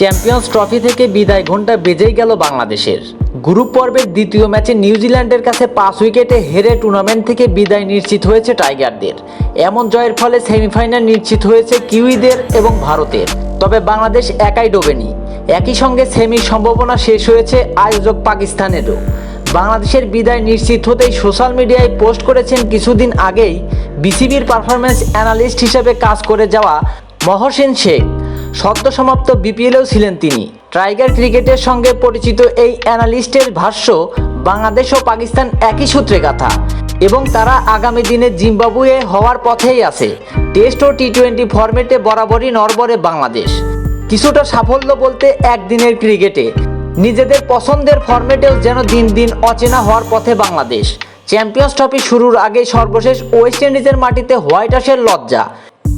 Champions trophy থেকে বিদায় ঘণ্টা বেজেই গেল বাংলাদেশের। গ্রুপ পর্বের দ্বিতীয় ম্যাচে নিউজিল্যান্ডের কাছে পাঁচ উইকেটে হেরে টুর্নামেন্ট থেকে বিদায় নিশ্চিত হয়েছে টাইগারদের। এমন জয়ের ফলে সেমিফাইনাল নিশ্চিত হয়েছে কিউইদের এবং ভারতের। তবে বাংলাদেশ একাই ডোবেনি। একই সঙ্গে সেমির সম্ভাবনা শেষ হয়েছে আয়োজক পাকিস্তানেরও। বাংলাদেশের বিদায় নিশ্চিত হতেই সোশ্যাল মিডিয়ায় পোস্ট করেছেন কিছুদিন আগেই বিসিবির পারফরম্যান্স অ্যানালিস্ট হিসেবে কাজ করে যাওয়া মহসেন শেখ। সদ্য সমাপ্ত বিপিএলেও ছিলেন তিনি। টাইগার ক্রিকেটের সঙ্গে পরিচিত এই অ্যানালিস্টের ভাষ্য বাংলাদেশ ও পাকিস্তান একই সূত্রে গাথা এবং তারা আগামী দিনে জিম্বাবুয়ে হওয়ার পথেই আছে। টেস্ট ও টি টোয়েন্টি ফরম্যাটে বরাবরই নরবরে বাংলাদেশ। কিছুটা সাফল্য বলতে একদিনের ক্রিকেটে। নিজেদের পছন্দের ফরম্যাটেও যেন দিন দিন অচেনা হওয়ার পথে বাংলাদেশ। চ্যাম্পিয়ন্স ট্রফি শুরুর আগে সর্বশেষ ওয়েস্ট ইন্ডিজের মাটিতে হোয়াইট হাউসের লজ্জা।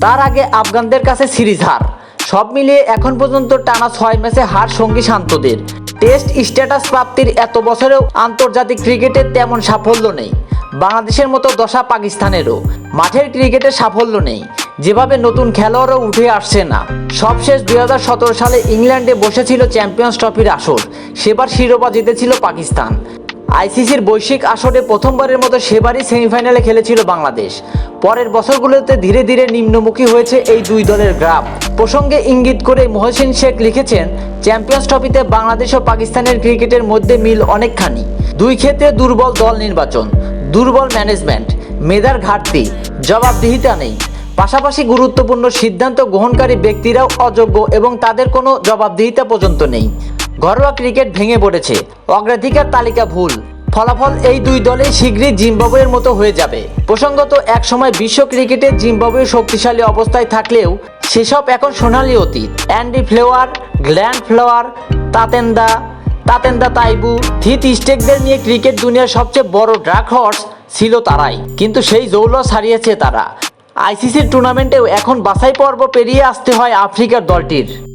তার আগে আফগানদের কাছে সিরিজ হার। সব মিলিয়ে এখন পর্যন্ত টানা ছয় ম্যাচে হার সঙ্গী শান্তদের। টেস্ট স্ট্যাটাস প্রাপ্তির এত বছরেও আন্তর্জাতিক ক্রিকেটে তেমন সাফল্য নেই। বাংলাদেশের মতো দশা পাকিস্তানেরও। মাঠের ক্রিকেটে সাফল্য নেই। যেভাবে নতুন খেলোয়াড়ও উঠে আসছে না। সবশেষ দুই হাজার সতেরো সালে ইংল্যান্ডে বসেছিল চ্যাম্পিয়ন্স ট্রফির আসর। সেবার শিরোপা জিতেছিল পাকিস্তান। আইসিসির বৈশ্বিক আসরে প্রথমবারের মতো সেবারই সেমিফাইনালে খেলেছিল বাংলাদেশ। পরের বছরগুলোতে ধীরে ধীরে নিম্নমুখী হয়েছে এই দুই দলের গ্রাফ। প্রসঙ্গে ইঙ্গিত করে মহসিন শেখ লিখেছেন, চ্যাম্পিয়ন্স ট্রফিতে বাংলাদেশ ও পাকিস্তানের ক্রিকেটের মধ্যে মিল অনেকখানি। দুই ক্ষেত্রে দুর্বল দল নির্বাচন, দুর্বল ম্যানেজমেন্ট, মেধার ঘাটতি, জবাবদিহিতা নেই। পাশাপাশি গুরুত্বপূর্ণ সিদ্ধান্ত গ্রহণকারী ব্যক্তিরাও অযোগ্য এবং তাদের কোনো জবাবদিহিতা পর্যন্ত নেই। ঘরোয়া ক্রিকেট ভেঙে পড়েছে। অগ্রাধিকার তালিকা ভুল। ফলাফল এই দুই দলে শীঘ্রই জিম্বাবুয়ের মতো হয়ে যাবে। প্রসঙ্গত, একসময় বিশ্ব ক্রিকেটে জিম্বাবুয়ে শক্তিশালী অবস্থায় থাকলেও সেসব এখন সোনালি অতীত। অ্যান্ডি ফ্লেওয়ার গ্ল্যান্ড ফ্লেওয়ার, তাতেন্দা তাতেন্দা তাইবু থিত স্টেকদের নিয়ে ক্রিকেট দুনিয়ার সবচেয়ে বড় ড্রাক হর্স ছিল তারাই। কিন্তু সেই জৌলস হারিয়েছে তারা। আইসিসির টুর্নামেন্টেও এখন বাছাই পর্ব পেরিয়ে আসতে হয় আফ্রিকার দলটির।